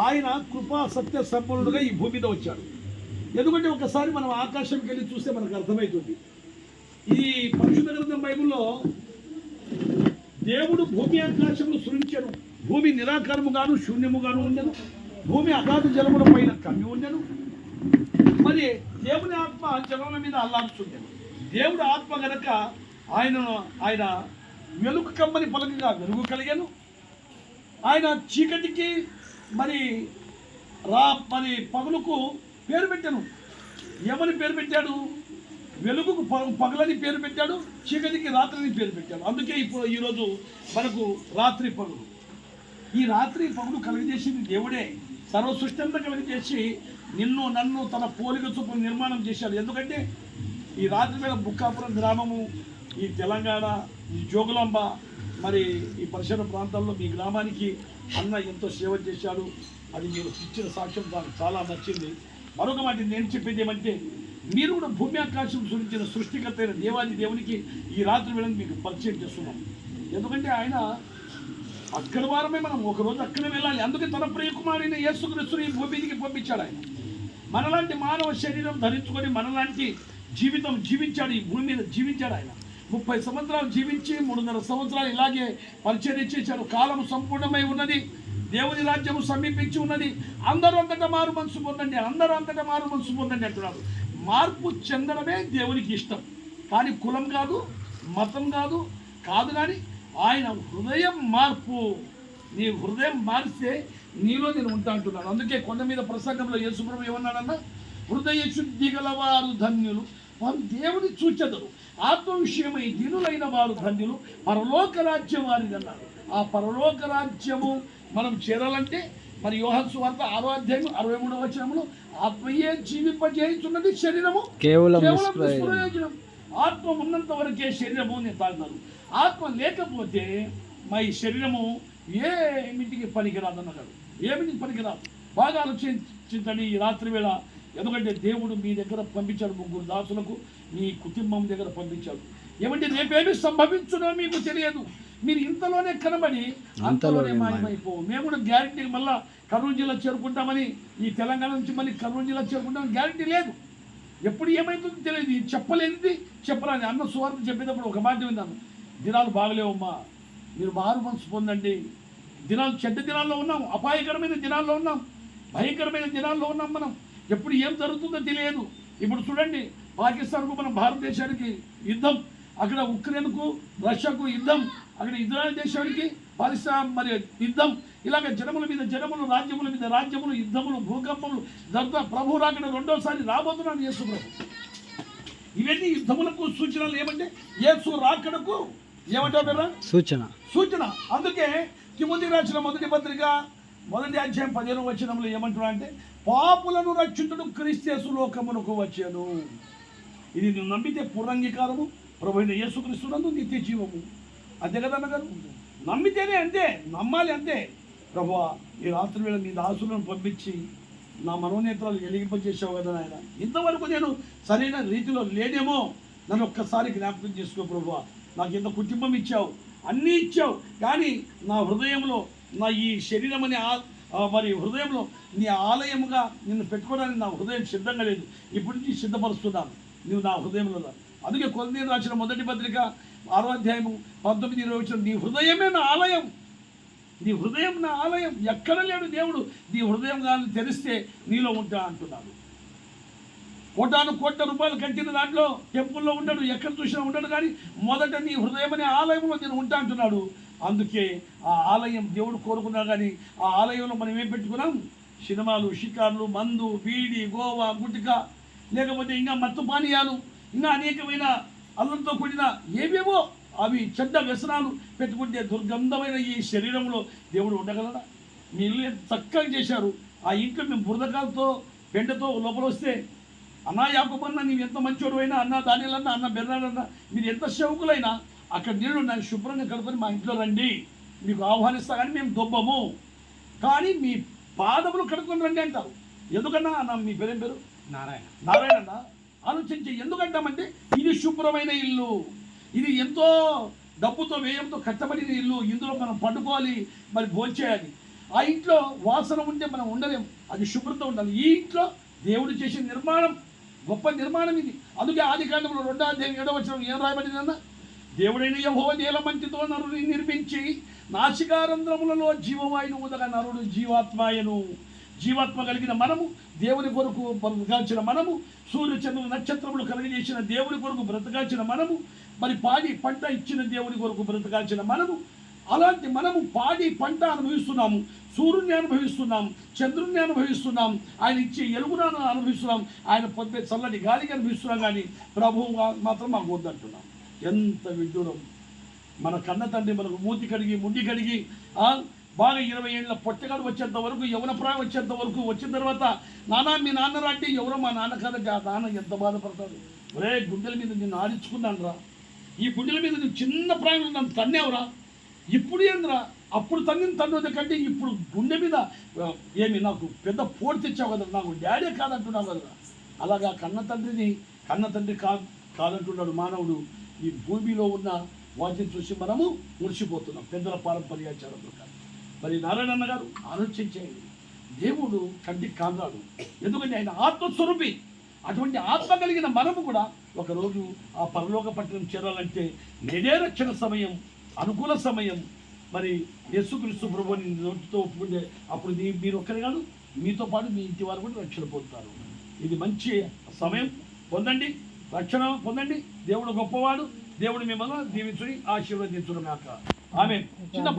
ఆయన కృపా సత్య సంపన్నుడుగా ఈ భూమి మీద వచ్చాడు. ఎందుకంటే ఒకసారి మనం ఆకాశంకి వెళ్ళి చూస్తే మనకు అర్థమవుతుంది ఈ పరిశుద్ధ గ్రంథం బైబిల్లో దేవుడు భూమి ఆకాశములు సృష్టించను భూమి నిరాకారముగాను శూన్యముగాను ఉండను. భూమి అగాధ జలముల పైన కమ్మి ఉండను. మరి దేవుని ఆత్మ జలముల మీద అల్లాడుచుండెను. దేవుడు ఆత్మ గనక ఆయనను ఆయన వెలుగు కమ్మని పలకగా వెలుగు కలిగాను. ఆయన చీకటికి మరి రా మరి పగులుకు పేరు పెట్టాను. ఏమని పేరు పెట్టాడు? వెలుగుకు పగలని పేరు పెట్టాడు చీకటికి రాత్రిని పేరు పెట్టాడు. అందుకే ఇప్పుడు ఈరోజు మనకు రాత్రి పగులు. ఈ రాత్రి పగులు కలుగజేసింది దేవుడే. సర్వ సృష్టి అంతా కలుగజేసి నిన్ను నన్ను తన పోలిక చూపు నిర్మాణం చేశాడు. ఎందుకంటే ఈ రాత్రి వేళ బుక్కాపురం గ్రామము ఈ తెలంగాణ ఈ జోగులాంబ మరి ఈ పరిసర ప్రాంతాల్లో మీ గ్రామానికి అన్న ఎంతో సేవ చేశాడు. అది మీరు ఇచ్చిన సాక్ష్యం నాకు చాలా నచ్చింది. మరొక మాట నేను చెప్పేది ఏమంటే మీరు కూడా భూమి ఆకాశం సృష్టించిన సృష్టికర్త అయిన దేవాది దేవునికి ఈ రాత్రి వేళ మీకు పరిచయం చేస్తున్నాం. ఎందుకంటే ఆయన అక్కడ వారమే మనం ఒక రోజు అక్కడే వెళ్ళాలి. అందుకే తన ప్రియకుమారిని యేసుక్రీస్తుని ఈ భూమికి పంపించాడు ఆయన. మనలాంటి మానవ శరీరం ధరించుకొని మనలాంటి జీవితం జీవించాడు. ఈ భూమి మీద జీవించాడు ఆయన. ముప్పై సంవత్సరాలు జీవించి మూడున్నర సంవత్సరాలు ఇలాగే పరిచయం చేశాడు కాలం సంపూర్ణమై ఉన్నది. దేవుని రాజ్యము సమీపించి ఉన్నది. అందరూ అంతటా మారు మనసు పొందండి. అందరూ అంతటా మారు మనసు పొందండి అంటున్నారు. మార్పు చెందడమే దేవునికి ఇష్టం. కానీ కులం కాదు మతం కాదు కాదు కానీ ఆయన హృదయం మార్పు. నీ హృదయం మారిస్తే నీలో నేను ఉంటా అంటున్నాను అందుకే కొండ మీద ప్రసంగంలో యేసుప్రభు ఏమన్నాడన్నా? హృదయ శుద్ధి గలవారు ధన్యులు. వారు దేవుని చూచెదరు ఆత్మ విషయమై దీనులైన వారు ధన్యులు. పరలోక రాజ్యం వారిది అన్నారు. ఆ పరలోక రాజ్యము మనం చేరాలంటే మరి యోహన్ సువార్త ఆరో అధ్యాయం అరవై మూడవ వచనంలో ఆత్మయే జీవింపజేయుచున్నది శరీరము. కేవలం. నిష్ప్రయోజనం ఆత్మ ఉన్నంత వరకే శరీరము నేను తాగుతాను ఆత్మ లేకపోతే మా ఈ శరీరము ఏమిటికి పనికిరాదన్నాడు ఏమిటికి పనికిరాదు? బాగా ఆలోచించండి ఈ రాత్రి వేళ ఎందుకంటే దేవుడు మీ దగ్గర పంపించాడు ముగ్గురు దాసులకు మీ కుటుంబం దగ్గర పంపించాడు. ఏమంటే రేపేమి సంభవించునో మీకు తెలియదు. మీరు ఇంతలోనే కనబడి అంతలోనే మాయమైపో మేము కూడా గ్యారంటీ మళ్ళా కర్నూలు జిల్లా చేరుకుంటామని ఈ తెలంగాణ నుంచి మళ్ళీ కర్నూలు జిల్లా చేరుకుంటామని గ్యారంటీ లేదు. ఎప్పుడు ఏమైతుందో తెలియదు. చెప్పలేనిది చెప్పరాని అన్న సువార్త చెప్పేటప్పుడు ఒక మాట విన్నాను. దినాలు బాగలేవమ్మా. మీరు మారు మనసు పొందండి. దినాలు చెడ్డ దినాల్లో ఉన్నాం. అపాయకరమైన దినాల్లో ఉన్నాం. భయంకరమైన దినాల్లో ఉన్నాం మనం. ఎప్పుడు ఏం జరుగుతుందో తెలియదు. ఇప్పుడు చూడండి పాకిస్తాన్కు మన భారతదేశానికి యుద్ధం అక్కడ ఉక్రెయిన్కు రష్యాకు యుద్ధం అక్కడ ఇజ్రాయెల్ దేశానికి పాకిస్తాన్ మరి యుద్ధం. ఇలాగ జనముల మీద జనములు రాజ్యముల మీద రాజ్యములు యుద్ధములు భూకంపములు దర్ద ప్రభు రాకడ రెండోసారి రాబోతున్నాను యేసు ప్రభు. ఇవన్నీ యుద్ధములకు సూచనలు ఏమంటే యేసు రాకడకు ఏమంటారు సూచన. సూచన. అందుకే తిమోతి రాసిన మొదటి పత్రిక మొదటి అధ్యాయం పదిహేను వచనంలో ఏమంటున్నా అంటే పాపులను రక్షితుడు క్రీస్తు లోకమునకు వచ్చాను. ఇది నువ్వు నమ్మితే పురంగీకారము ప్రభు యేసుక్రీస్తునందు నిత్య జీవము. అంతే కదా అన్నగారు? నమ్మితేనే అంతే నమ్మాలి అంతే. ప్రభు ఈ రాత్రి వేళ నీ దాసులను పంపించి నా మనోనేత్రాలు ఎలిగింపజేసావు కదా ఆయన ఇంతవరకు నేను సరైన రీతిలో లేనేమో నన్ను ఒక్కసారి జ్ఞాపకం చేసుకో ప్రభు నాకు ఇంత కుటుంబం ఇచ్చావు అన్నీ ఇచ్చావు కానీ నా హృదయంలో నా ఈ శరీరం అనే ఆ- మరి హృదయంలో నీ ఆలయముగా నిన్ను పెట్టుకోవడానికి నా హృదయం సిద్ధంగా లేదు. ఇప్పటి నుంచి సిద్ధపరుస్తున్నాను. నువ్వు నా హృదయంలో అందుకే కొద్ది రాసిన మొదటి పత్రిక ఆరో అధ్యాయము పంతొమ్మిది ఇరవై వచ్చిన నీ హృదయమే నా ఆలయం. నీ హృదయం నా ఆలయం. ఎక్కడ లేడు దేవుడు. నీ హృదయం కానీ తెరిస్తే నీలో ఉంటా అంటున్నాడు. కోటాను కోట్ల రూపాయలు కట్టిన దాంట్లో టెంపుల్లో ఉండడు ఎక్కడ చూసినా ఉండడు కానీ మొదట నీ హృదయం అనే ఆలయంలో నేను ఉంటా అంటున్నాడు. అందుకే ఆ ఆలయం దేవుడు కోరుకున్నా కానీ ఆ ఆలయంలో మనం ఏం పెట్టుకున్నాం? సినిమాలు షికార్లు మందు బీడి గోవా గుటిక లేకపోతే ఇంకా మత్తు పానీయాలు ఇంకా అనేకమైన అల్లంతో కూడిన ఏవేవో అవి చెడ్డ వ్యసనాలు పెట్టుకుంటే దుర్గంధమైన ఈ శరీరంలో దేవుడు ఉండగలడా? మీ ఇల్లు చక్కగా చేశారు. ఆ ఇంట్లో మేము బురదకాలతో పెండతో లోపల వస్తే అన్నా యాకబన్న నీవు ఎంత మంచోడు అయినా అన్న దానిలన్నా అన్న బెర్రాడన్నా మీరు ఎంత శౌకులైనా అక్కడ నీళ్ళు నన్ను శుభ్రంగా కడుపుని మా ఇంట్లో రండి. మీకు ఆహ్వానిస్తా కానీ మేము దొబ్బము. కానీ మీ పాదములు కడుక్కొని రండి అంటారు. ఎందుకన్నా? అన్న మీ పేరేం పేరు? నారాయణ. నారాయణ ఆలోచించి ఎందుకంటామంటే ఇది శుభ్రమైన ఇల్లు. ఇది ఎంతో డబ్బుతో వ్యయంతో కట్టబడిన ఇల్లు. ఇందులో మనం పండుకోవాలి మరి భోంచేయాలి ఆ ఇంట్లో వాసన ఉంటే మనం ఉండలేం అది శుభ్రత ఉండాలి. ఈ ఇంట్లో దేవుడు చేసిన నిర్మాణం గొప్ప నిర్మాణం ఇది. అందుకే ఆది కాండంలో రెండో అధ్యాయం ఏడో వచ్చిన ఏం రాయబడిందన్న దేవుడైన యహో నీలమంటితో నరుని నిర్మించి నాసికారంధ్రములలో జీవవాయును ఉదగ నరుడు జీవాత్మాయను. జీవాత్మ కలిగిన మనము దేవుని కొరకు బ్రతకాల్చిన మనము సూర్య చంద్ర నక్షత్రములు కలిగజేసిన దేవుని కొరకు బ్రతకాల్చిన మనము మరి పాడి పంట ఇచ్చిన దేవుని కొరకు బ్రతకాల్చిన మనము అలాంటి మనము పాడి పంట అనుభవిస్తున్నాము సూర్యుని అనుభవిస్తున్నాం చంద్రుణ్ణి అనుభవిస్తున్నాం ఆయన ఇచ్చే ఎలుగునాను అనుభవిస్తున్నాం ఆయన పొద్దు చల్లటి గాలికి అనుభవిస్తున్నాం కానీ ప్రభువు మాత్రం మాకు వద్దంటున్నాం. ఎంత విడ్డూరం. మన కన్న తండ్రి మనకు మూతి కడిగి ముండి కడిగి బాగా ఇరవై ఏళ్ళ పొట్టగాడు వచ్చేంత వరకు యవన ప్రాయం వచ్చేంత వరకు వచ్చిన తర్వాత నానా మీ నాన్న రాంటే ఎవరో మా నాన్న కాదంటే ఆ నాన్న ఎంత బాధపడతాడు? ఒరే గుండెల మీద నిన్ను ఆడించుకున్నాను రా ఈ గుండెల మీద నువ్వు చిన్న ప్రాయంలో నన్ను తన్నేవరా. ఇప్పుడు ఏంద్రా? అప్పుడు తన్నిన తన్నుది కంటే ఇప్పుడు గుండె మీద ఏమి నాకు పెద్ద పోటు తెచ్చావు కదా నాకు డాడీ కాదంటున్నావు కదా అలాగా కన్న తండ్రిని కన్న తండ్రి కా కాదంటున్నాడు మానవుడు. ఈ భూమిలో ఉన్న వాటిని చూసి మనము మురిసిపోతున్నాం. పెద్దల పారంపర్యాచారం ప్రకారం. మరి నారాయణ గారు ఆలోచించేయండి దేవుడు కంటికి కాన్నాడు ఎందుకంటే ఆయన ఆత్మస్వరూపి. అటువంటి ఆత్మ కలిగిన మనము కూడా ఒకరోజు ఆ పరలోక పట్టణం చేరాలంటే నేనే రక్షణ సమయం అనుకూల సమయం. మరి యేసుక్రీస్తు ప్రభుని నోటితో ఒప్పుకుంటే అప్పుడు నీ మీరు ఒక్కరే కాదు మీతో పాటు మీ ఇంటి వారు కూడా రక్షణ పొందుతారు. ఇది మంచి సమయం. పొందండి. రక్షణ పొందండి. దేవుడు గొప్పవాడు. దేవుడు మిమ్మల్ని దీవించుని ఆశీర్వదించుడు కాక ఆమె చిన్న